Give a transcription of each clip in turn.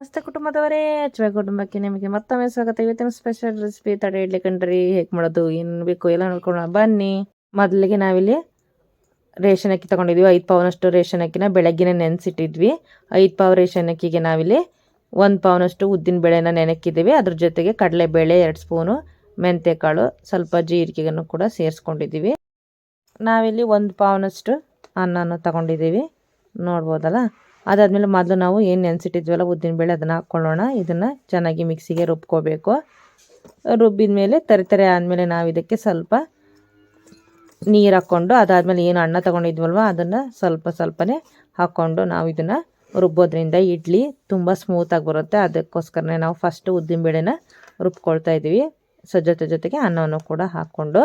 ನಮಸ್ತೆ ಕುಟುಂಬದವರೇ ಅಚ್ಚುವೆ ಕುಟುಂಬಕ್ಕೆ ನಿಮಗೆ ಮತ್ತೊಮ್ಮೆ ಸ್ವಾಗತ. ಇವತ್ತಿನ ಸ್ಪೆಷಲ್ ರೆಸಿಪಿ ತಡೆ ಇಡ್ಲಿ ಕಂಡ್ರಿ ಹೇಗೆ ಮಾಡೋದು, ಏನು ಬೇಕು ಎಲ್ಲ ನೋಡ್ಕೊಳ್ಳೋಣ. ಬನ್ನಿ. ಮೊದಲಿಗೆ ನಾವಿಲ್ಲಿ ರೇಷನ್ ಅಕ್ಕಿ ತೊಗೊಂಡಿದ್ವಿ. ಐದು ಪಾವನಷ್ಟು ರೇಷನ್ ಅಕ್ಕಿನ ಬೆಳಗ್ಗೆನೇ ನೆನೆಸಿಟ್ಟಿದ್ವಿ. ಐದು ಪಾವ್ ರೇಷನ್ ಅಕ್ಕಿಗೆ ನಾವಿಲ್ಲಿ ಒಂದು ಪಾವನಷ್ಟು ಉದ್ದಿನ ಬೇಳೆನ ನೆನೆಕ್ಕಿದ್ದೀವಿ ಅದ್ರ ಜೊತೆಗೆ ಕಡಲೆಬೇಳೆ, ಎರಡು ಸ್ಪೂನು ಮೆಂತ್ಯಕಾಳು ಸ್ವಲ್ಪ ಜೀರಿಗೆಯನ್ನು ಕೂಡ ಸೇರಿಸ್ಕೊಂಡಿದ್ದೀವಿ. ನಾವಿಲ್ಲಿ ಒಂದು ಪಾವನಷ್ಟು ಅನ್ನನ ತಗೊಂಡಿದ್ದೀವಿ. ನೋಡ್ಬೋದಲ್ಲ? ಅದಾದಮೇಲೆ ಮೊದಲು ನಾವು ಏನು ನೆನೆಸಿಟ್ಟಿದ್ವಲ್ಲ ಉದ್ದಿನಬೇಳೆ ಅದನ್ನು ಹಾಕ್ಕೊಳ್ಳೋಣ ಇದನ್ನು ಚೆನ್ನಾಗಿ ಮಿಕ್ಸಿಗೆ ರುಬ್ಕೋಬೇಕು. ರುಬ್ಬಿದ ಮೇಲೆ ತರಿ ತರಿ ಆದಮೇಲೆ ನಾವು ಇದಕ್ಕೆ ಸ್ವಲ್ಪ ನೀರು ಹಾಕ್ಕೊಂಡು ಅದಾದಮೇಲೆ ಏನು ಅನ್ನ ತೊಗೊಂಡಿದ್ವಲ್ವ ಅದನ್ನು ಸ್ವಲ್ಪ ಸ್ವಲ್ಪನೇ ಹಾಕ್ಕೊಂಡು ನಾವು ಇದನ್ನು ರುಬ್ಬೋದ್ರಿಂದ ಇಡ್ಲಿ ತುಂಬ ಸ್ಮೂತಾಗಿ ಬರುತ್ತೆ. ಅದಕ್ಕೋಸ್ಕರನೇ ನಾವು ಫಸ್ಟು ಉದ್ದಿನಬೇಳೆನ ರುಬ್ಕೊಳ್ತಾ ಇದ್ದೀವಿ ಸೊ ಜೊತೆ ಜೊತೆಗೆ ಅನ್ನವನ್ನು ಕೂಡ ಹಾಕ್ಕೊಂಡು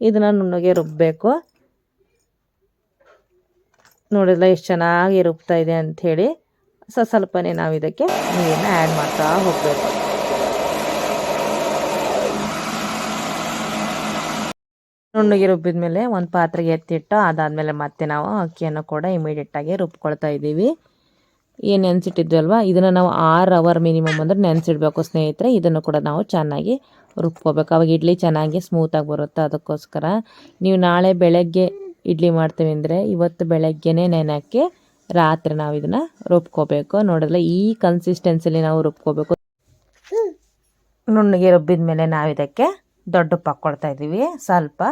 ಇದನ್ನು ನುಣ್ಣಗೆ ರುಬ್ಬಬೇಕು ನೋಡಿದ್ರೆ ಎಷ್ಟು ಚೆನ್ನಾಗಿ ರುಬ್ತಾ ಇದೆ ಅಂಥೇಳಿ ಸೊ ಸ್ವಲ್ಪನೇ ನಾವು ಇದಕ್ಕೆ ನೀರನ್ನ ಆ್ಯಡ್ ಮಾಡ್ತಾ ಹೋಗಬೇಕು. ನುಣ್ಣಗೆ ರುಬ್ಬಿದ ಮೇಲೆ ಒಂದು ಪಾತ್ರೆಗೆ ಎತ್ತಿಟ್ಟು ಅದಾದಮೇಲೆ ಮತ್ತೆ ನಾವು ಅಕ್ಕಿಯನ್ನು ಕೂಡ ಇಮಿಡಿಯೇಟಾಗಿ ರುಬ್ಕೊಳ್ತಾ ಇದ್ದೀವಿ. ಏನು ನೆನೆಸಿಟ್ಟಿದ್ವಲ್ವ ಇದನ್ನು ನಾವು ಆರು ಅವರ್ ಮಿನಿಮಮ್ ಅಂದ್ರೆ ನೆನೆಸಿಡ್ಬೇಕು ಸ್ನೇಹಿತರೆ. ಇದನ್ನು ಕೂಡ ನಾವು ಚೆನ್ನಾಗಿ ರುಬ್ಕೋಬೇಕು. ಅವಾಗ ಇಡ್ಲಿ ಚೆನ್ನಾಗಿ ಸ್ಮೂತಾಗಿ ಬರುತ್ತೆ ಅದಕ್ಕೋಸ್ಕರ. ನೀವು ನಾಳೆ ಬೆಳಗ್ಗೆ ಇಡ್ಲಿ ಮಾಡ್ತೀವಿ ಅಂದರೆ ಇವತ್ತು ಬೆಳಗ್ಗೆನೇ ನೆನೆಕ್ಕೆ ರಾತ್ರಿ ನಾವು ಇದನ್ನು ರುಬ್ಕೋಬೇಕು. ನೋಡಿದ್ರೆ ಈ ಕನ್ಸಿಸ್ಟೆನ್ಸಿಲಿ ನಾವು ರುಬ್ಕೋಬೇಕು. ನುಣ್ಣಗೆ ರುಬ್ಬಿದ ಮೇಲೆ ನಾವು ಇದಕ್ಕೆ ದೊಡ್ಡ ಕೊಡ್ತಾ ಇದ್ದೀವಿ. ಸ್ವಲ್ಪ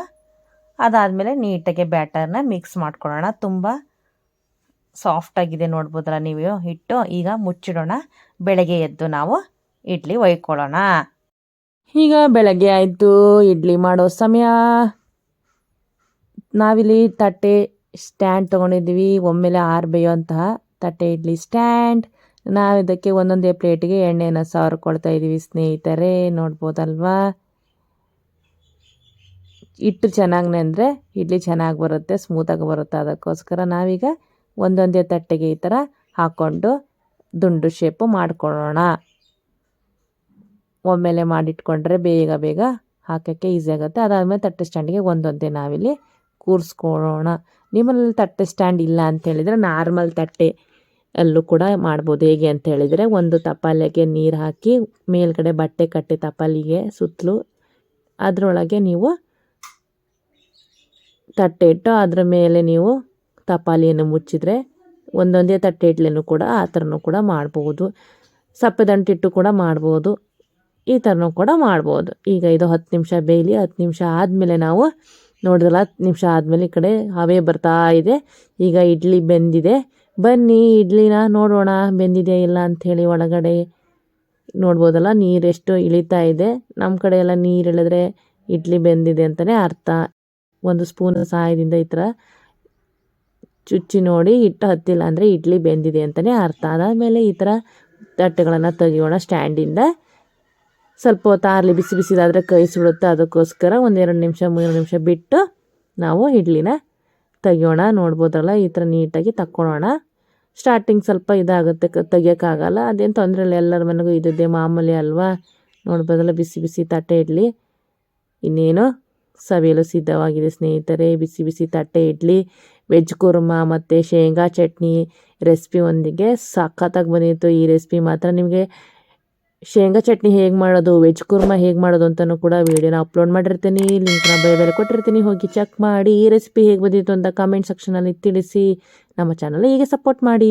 ಅದಾದಮೇಲೆ ನೀಟಾಗಿ ಬ್ಯಾಟರ್ನ ಮಿಕ್ಸ್ ಮಾಡ್ಕೊಳ್ಳೋಣ. ತುಂಬ ಸಾಫ್ಟಾಗಿದೆ ನೋಡ್ಬೋದಲ್ಲ ನೀವು? ಹಿಟ್ಟು ಈಗ ಮುಚ್ಚಿಡೋಣ. ಬೆಳಗ್ಗೆ ಎದ್ದು ನಾವು ಇಡ್ಲಿ ಒಯ್ಕೊಳ್ಳೋಣ. ಈಗ ಬೆಳಗ್ಗೆ ಆಯಿತು. ಇಡ್ಲಿ ಮಾಡೋ ಸಮಯ. ನಾವಿಲ್ಲಿ ತಟ್ಟೆ ಸ್ಟ್ಯಾಂಡ್ ತೊಗೊಂಡಿದ್ದೀವಿ. ಒಮ್ಮೆಲೆ ಆರು ಬೇಯುವಂತಹ ತಟ್ಟೆ ಇಡ್ಲಿ ಸ್ಟ್ಯಾಂಡ್. ನಾವು ಇದಕ್ಕೆ ಒಂದೊಂದೇ ಪ್ಲೇಟಿಗೆ ಎಣ್ಣೆನ ಸಾರ್ಕೊಳ್ತಾ ಇದ್ದೀವಿ ಸ್ನೇಹಿತರೆ. ನೋಡ್ಬೋದಲ್ವಾ? ಹಿಟ್ಟು ಚೆನ್ನಾಗಿ ನೆಂದರೆ ಇಡ್ಲಿ ಚೆನ್ನಾಗಿ ಬರುತ್ತೆ ಸ್ಮೂತಾಗಿ ಬರುತ್ತೆ. ಅದಕ್ಕೋಸ್ಕರ ನಾವೀಗ ಒಂದೊಂದೇ ತಟ್ಟೆಗೆ ಈ ಥರ ಹಾಕ್ಕೊಂಡು ದುಂಡು ಶೇಪು ಮಾಡ್ಕೊಳ್ಳೋಣ. ಒಮ್ಮೆಲೆ ಮಾಡಿಟ್ಕೊಂಡ್ರೆ ಬೇಗ ಬೇಗ ಹಾಕೋಕ್ಕೆ ಈಸಿ ಆಗುತ್ತೆ. ಅದಾದಮೇಲೆ ತಟ್ಟೆ ಸ್ಟ್ಯಾಂಡಿಗೆ ಒಂದೊಂದೇ ನಾವಿಲ್ಲಿ ಕೂರಿಸ್ಕೊಳ್ಳೋಣ ನಿಮ್ಮಲ್ಲಿ ತಟ್ಟೆ ಸ್ಟ್ಯಾಂಡ್ ಇಲ್ಲ ಅಂತ ಹೇಳಿದರೆ ನಾರ್ಮಲ್ ತಟ್ಟೆ ಅಲ್ಲೂ ಕೂಡ ಮಾಡ್ಬೋದು. ಹೇಗೆ ಅಂತ ಹೇಳಿದರೆ ಒಂದು ತಪಾಲೆಗೆ ನೀರು ಹಾಕಿ ಮೇಲ್ಗಡೆ ಬಟ್ಟೆ ಕಟ್ಟಿ ತಪಾಲಿಗೆ ಸುತ್ತಲೂ ಅದರೊಳಗೆ ನೀವು ತಟ್ಟೆ ಇಟ್ಟು ಅದರ ಮೇಲೆ ನೀವು ತಪಾಲಿಯನ್ನು ಮುಚ್ಚಿದರೆ ಒಂದೊಂದೇ ತಟ್ಟೆ ಇಡ್ಲೇನು ಕೂಡ ಆ ಥರನೂ ಕೂಡ ಮಾಡ್ಬೋದು. ಸಪ್ಪೆದಂಟಿಟ್ಟು ಕೂಡ ಮಾಡ್ಬೋದು. ಈ ಥರನೂ ಕೂಡ ಮಾಡ್ಬೋದು. ಈಗ ಇದು ಹತ್ತು ನಿಮಿಷ ಬೇಯಲಿ, ಹತ್ತು ನಿಮಿಷ ಆದಮೇಲೆ ನಾವು ನೋಡಿದ್ರಲ್ಲ, ಹತ್ತು ನಿಮಿಷ ಆದಮೇಲೆ ಈ ಕಡೆ ಹವೆ ಬರ್ತಾ ಇದೆ. ಈಗ ಇಡ್ಲಿ ಬೆಂದಿದೆ. ಬನ್ನಿ, ಇಡ್ಲಿನ ನೋಡೋಣ ಬೆಂದಿದೆ ಇಲ್ಲ ಅಂಥೇಳಿ ಒಳಗಡೆ ನೋಡ್ಬೋದಲ್ಲ ನೀರೆಷ್ಟು ಇಳಿತಾ ಇದೆ. ನಮ್ಮ ಕಡೆ ಎಲ್ಲ ನೀರು ಇಳಿದ್ರೆ ಇಡ್ಲಿ ಬೆಂದಿದೆ ಅಂತಲೇ ಅರ್ಥ. ಒಂದು ಸ್ಪೂನ್ ಸಹಾಯದಿಂದ ಈ ಥರ ಚುಚ್ಚಿ ನೋಡಿ ಹಿಟ್ಟು ಹತ್ತಿಲ್ಲ ಅಂದರೆ ಇಡ್ಲಿ ಬೆಂದಿದೆ ಅಂತಲೇ ಅರ್ಥ. ಅದಾದಮೇಲೆ ಈ ಥರ ತಟ್ಟೆಗಳನ್ನು ತೆಗಿಯೋಣ ಸ್ಟ್ಯಾಂಡಿಂದ. ಸ್ವಲ್ಪ ಹೊತ್ತು ಆರಲಿ ಬಿಸಿ ಬಿಸಿದಾದರೆ ಕೈ ಸುಡುತ್ತೆ ಅದಕ್ಕೋಸ್ಕರ ಒಂದೆರಡು ನಿಮಿಷ, ಮೂರು ನಿಮಿಷ ಬಿಟ್ಟು ನಾವು ಇಡ್ಲಿನ ತೆಗಿಯೋಣ. ನೋಡ್ಬೋದಲ್ಲ ಈ ಥರ ನೀಟಾಗಿ ತಕ್ಕೊಳ್ಳೋಣ ಸ್ಟಾರ್ಟಿಂಗ್ ಸ್ವಲ್ಪ ಇದಾಗುತ್ತೆ ತೆಗಿಯೋಕ್ಕಾಗಲ್ಲ. ಅದೇನು ತೊಂದರೆ ಇಲ್ಲ, ಎಲ್ಲರ ಮನೆಗೂ ಇದ್ದಿದ್ದೆ ಮಾಮೂಲಿ ಅಲ್ವಾ? ನೋಡ್ಬೋದಲ್ಲ, ಬಿಸಿ ಬಿಸಿ ತಟ್ಟೆ ಇಡ್ಲಿ. ಇನ್ನೇನು? ಸವಿಯಲು ಸಿದ್ಧವಾಗಿದೆ ಸ್ನೇಹಿತರೆ, ಬಿಸಿ ಬಿಸಿ ತಟ್ಟೆ ಇಡ್ಲಿ. ವೆಜ್ ಕುರ್ಮಾ ಮತ್ತು ಶೇಂಗಾ ಚಟ್ನಿ ರೆಸಿಪಿ ಒಂದಿಗೆ ಸಖತ್ತಾಗಿ ಬಂದಿತ್ತು. ಈ ರೆಸಿಪಿ ಮಾತ್ರ ನಿಮಗೆ ಶೇಂಗಾ ಚಟ್ನಿ ಹೇಗೆ ಮಾಡೋದು, ವೆಜ್ ಕುರ್ಮಾ ಹೇಗೆ ಮಾಡೋದು ಅಂತಲೂ ಕೂಡ ವೀಡಿಯೋನ ಅಪ್ಲೋಡ್ ಮಾಡಿರ್ತೀನಿ. ಲಿಂಕ್ನ ಬೇರೆ ಕೊಟ್ಟಿರ್ತೀನಿ. ಹೋಗಿ ಚೆಕ್ ಮಾಡಿ ಈ ರೆಸಿಪಿ ಹೇಗೆ ಬಂದಿತ್ತು ಅಂತ ಕಾಮೆಂಟ್ ಸೆಕ್ಷನಲ್ಲಿ ತಿಳಿಸಿ. ನಮ್ಮ ಚಾನಲ್ ಹೀಗೆ ಸಪೋರ್ಟ್ ಮಾಡಿ.